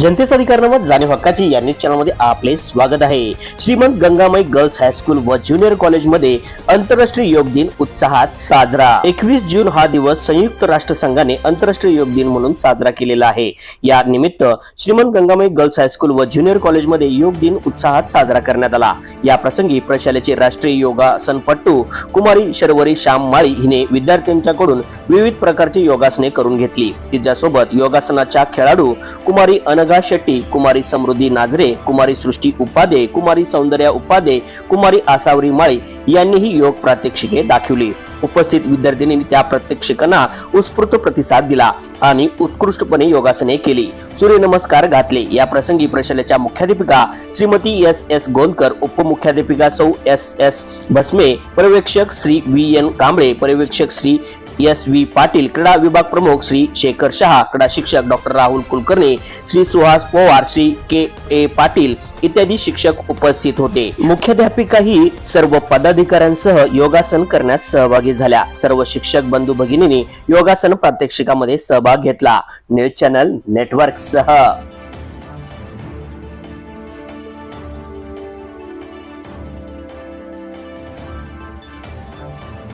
जनतेचा अधिकार नामत जाणीव हक्काची या न्यूज चॅनलमध्ये आपले स्वागत आहे. Shrimant Gangamai girls high school व ज्युनियर कॉलेजमध्ये आंतरराष्ट्रीय योग दिन उत्साहात साजरा. एकवीस जून हा दिवस संयुक्त राष्ट्र संघाने आंतरराष्ट्रीय योग दिन म्हणून साजरा केलेला आहे. या निमित्त Shrimant Gangamai girls high school व ज्युनियर कॉलेजमध्ये योग दिन उत्साहात साजरा करण्यात आला. या प्रसंगी प्रशालेचे राष्ट्रीय योगासनपट्टू कुमारी शर्वरी श्याम माळी हिने विद्यार्थ्यांच्याकडून विविध प्रकारची योगासने करून घेतली. तिच्यासोबत योगासनाच्या खेळाडू कुमारी अनग अनघा शेट्टी कुमारी समृद्धी नाजरे कुमारी सृष्टी उपाध्ये कुमारी सौंदर्या उपाध्ये कुमारी आसावरी माळी यांनीही योग प्रात्यक्षिके दाखवली. उपस्थित विद्यार्थ्यांनी त्या प्रात्यक्षिकांना उत्स्फूर्त प्रतिसाद दिला आणि उत्कृष्टपणे योगासने केली. सूर्यनमस्कार घातले. या प्रसंगी प्रशालेच्या मुख्याध्यापिका श्रीमती एस एस गोंदकर उपमुख्याध्यापिका सौ एस एस भस्मे पर्यवेक्षक श्री व्ही एन कांबळे पर्यवेक्षक श्री एस व्ही पाटील क्रीडा विभाग प्रमुख श्री शेखर शहा क्रीडा शिक्षक doctor Rahul Kulkarni Shri Suhas Pawar Shri K A Patil इत्यादी शिक्षक उपस्थित होते. मुख्याध्यापिकाही सर्व पदाधिकाऱ्यांसह योगासन करण्यास सहभागी झाल्या. सर्व शिक्षक बंधू भगिनींनी योगासन प्रात्यक्षिकामध्ये सहभाग घेतला. न्यूज चॅनल नेटवर्क सह